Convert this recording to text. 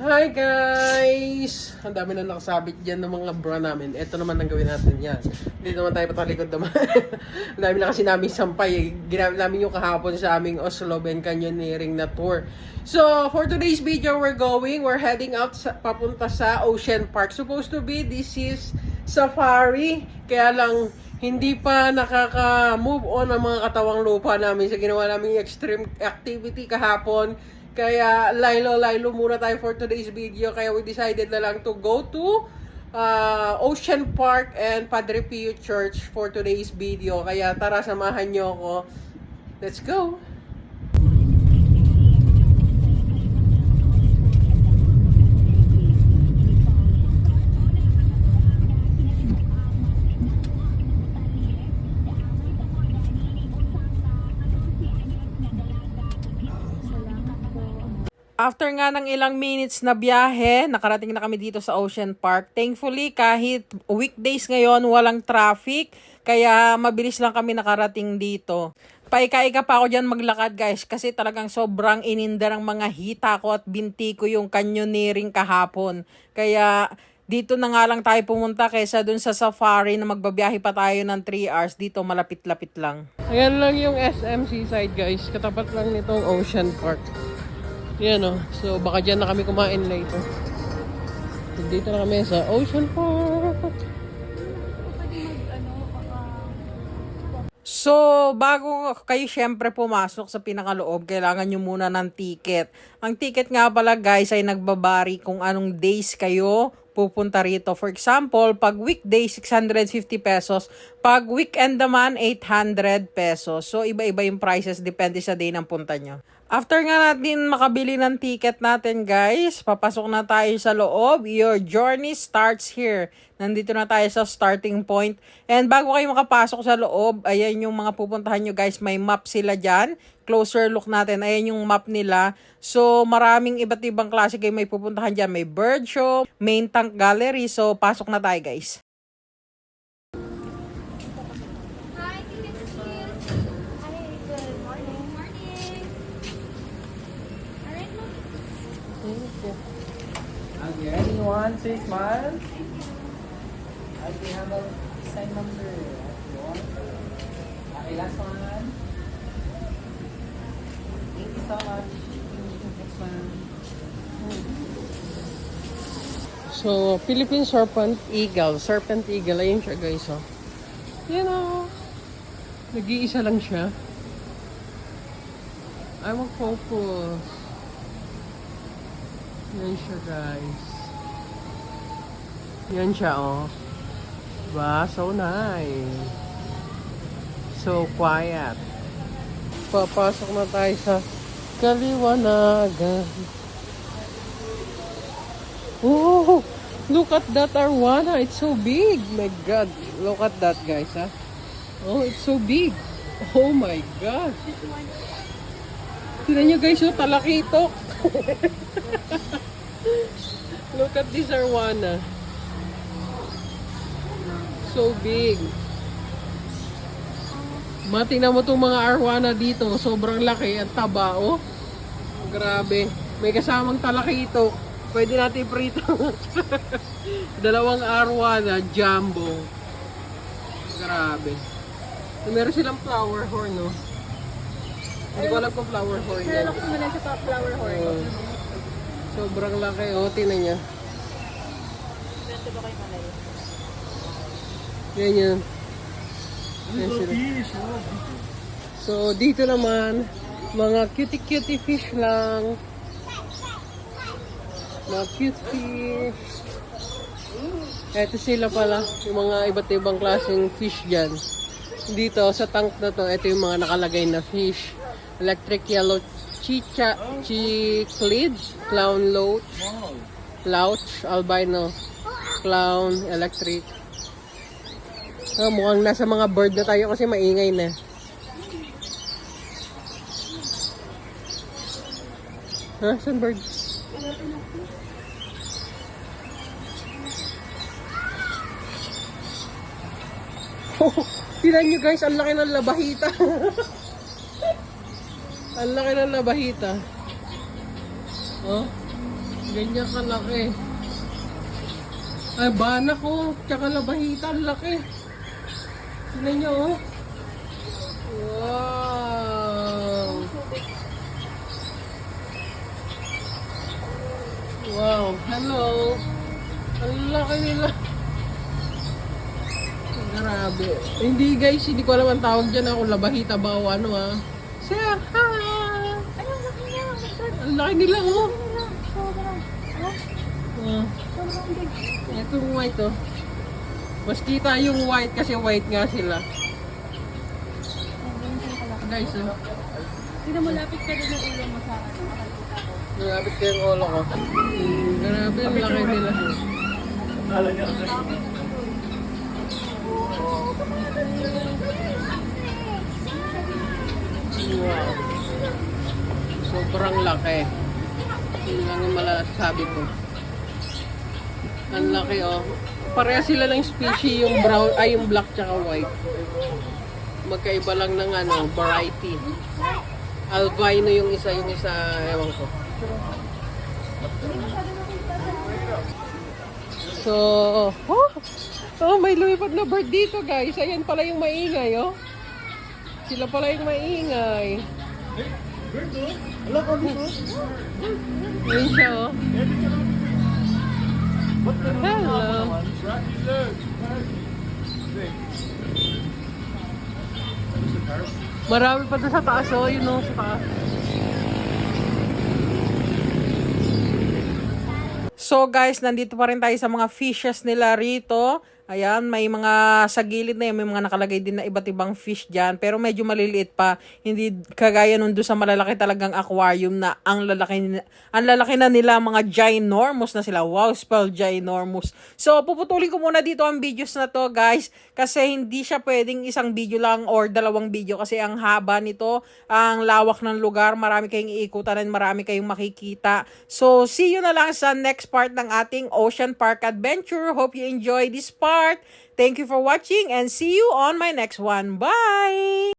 Hi guys! Ang dami na nakasabit dyan ng mga bra namin. Ito naman ang gawin natin yan. Dito naman tayo patalikod naman. ang dami na kasi namin sampay. Ginamit namin yung kahapon sa aming Oslo Ben Canyoneering na tour. So, for today's video, we're going, we're heading out sa, papunta sa Ocean Park. Supposed to be, this is safari. Kaya lang, hindi pa nakaka-move on ang mga katawang lupa namin sa ginawa naming extreme activity kahapon. Kaya lilo-lilo muna tayo for today's video. Kaya we decided na lang to go to uh, Ocean Park and Padre Pio Church for today's video. Kaya tara, samahan nyo ako. Let's go! After nga ng ilang minutes na biyahe, nakarating na kami dito sa Ocean Park. Thankfully, kahit weekdays ngayon, walang traffic. Kaya mabilis lang kami nakarating dito. Paika-ika pa ako dyan maglakad guys kasi talagang sobrang ininda ng mga hita ko at binti ko yung canyoneering kahapon. Kaya dito na nga lang tayo pumunta kaysa dun sa safari na magbabiyahe pa tayo ng 3 hours. Dito malapit-lapit lang. Ayan lang yung SM Seaside guys. Katapat lang nitong Ocean Park. Yan o. So, baka dyan na kami kumain later. Dito na kami sa Ocean Park. So, bago kayo syempre pumasok sa pinakaloob, kailangan nyo muna ng ticket. Ang ticket nga pala guys ay nagbabari kung anong days kayo pupunta rito. For example, pag weekday, 650 pesos. Pag weekend naman, 800 pesos. So, iba-iba yung prices. Depende sa day ng punta nyo. After nga natin makabili ng ticket natin, guys, papasok na tayo sa loob. Your journey starts here. Nandito na tayo sa starting point. And bago kayo makapasok sa loob, ayan yung mga pupuntahan nyo, guys. May map sila dyan. Closer look natin. Ayan yung map nila. So, maraming iba't ibang klase kayo may pupuntahan dyan. May bird show, main tank gallery. So, pasok na tayo, guys. Anyone say smile? Okay, how about sign number? Okay, last one. Thank you so much. So, Philippine Serpent Eagle. Serpent Eagle. Ayun siya, guys, oh. Yan, oh. Nag-iisa lang siya. Ay, mag-focus. Yan siya, guys. Yan siya, oh. Diba? So nice. So quiet. Papasok na tayo sa kaliwanagan. Oh, look at that arwana. It's so big. My God. Look at that, guys, ha? Oh, it's so big. Oh my God. Tignan nyo, guys, oh, talakitok. look at this arwana. So big. Matingnan mo itong mga arwana dito. Sobrang laki at taba, oh. Grabe. May kasamang talakito. Pwede natin prito. Dalawang arwana, jumbo. Grabe. Meron silang flower horn, no? Hindi ko alam kung flower horn. Pero ako sa flower horn. Oh. Sobrang laki, oh. Tingnan niya. Pwede ba kayo malayo? Yan yan. Yan sila. So, dito naman, mga cutie-cutie fish lang. Mga cute fish. Ito sila pala, yung mga iba't ibang klaseng fish dyan. Dito, sa tank na to, ito yung mga nakalagay na fish. Electric yellow chicha, chiclid, clown loach, louch, albino, clown, electric. Ah, mukhang nasa mga bird na tayo kasi maingay na. Ha? Saan bird? Oh, Tignan nyo guys, ang laki ng labahita. ang laki ng labahita. Oh. Ganyan kalaki. Ay, bana ko. Tsaka labahita, ang laki. Tignan nyo, oh. Wow. Wow. Hello. Ang laki nila. Grabe. Hindi guys, hindi ko alam ang tawag dyan ako labahita ba o ano ah. Say hi! Ang laki nila oh. Sobrang. Ah, Ah. sobrang big. Itong white oh. Mas kita yung white kasi white nga sila. Guys oh. Tignan mo, lapit ka din ng ulo mo sa ano. Makakita ko. Yung ulo ko. Grabe, ang laki nila. Kala niya kasi. Wow. Sobrang laki. Yun lang ang malasabi ko. Ang laki oh. Pareha sila ng species yung brown, ay yung black tsaka white. Magkaiba lang ng ano, variety. Albino yung isa, yung isa, ewan ko. So, oh, oh may lumipad na bird dito guys. Ayan pala yung maingay, oh. Sila pala yung maingay. Wala ka dito. Ayun siya, oh. Hello. Marami pa doon sa taas, oh. Yun, oh, sa taas. So guys, nandito pa rin tayo sa mga fishes nila rito. Ayan, may mga sa gilid na yan, may mga nakalagay din na iba't ibang fish dyan. Pero medyo maliliit pa. Hindi kagaya nun doon sa malalaki talagang aquarium na ang lalaki, ang lalaki na nila, mga ginormous na sila. Wow, spell ginormous. So, puputulin ko muna dito ang videos na to guys. Kasi hindi siya pwedeng isang video lang or dalawang video. Kasi ang haba nito, ang lawak ng lugar, marami kayong iikutan and marami kayong makikita. So, see you na lang sa next part ng ating Ocean Park Adventure. Hope you enjoy this Thank you for watching and see you on my next one. Bye!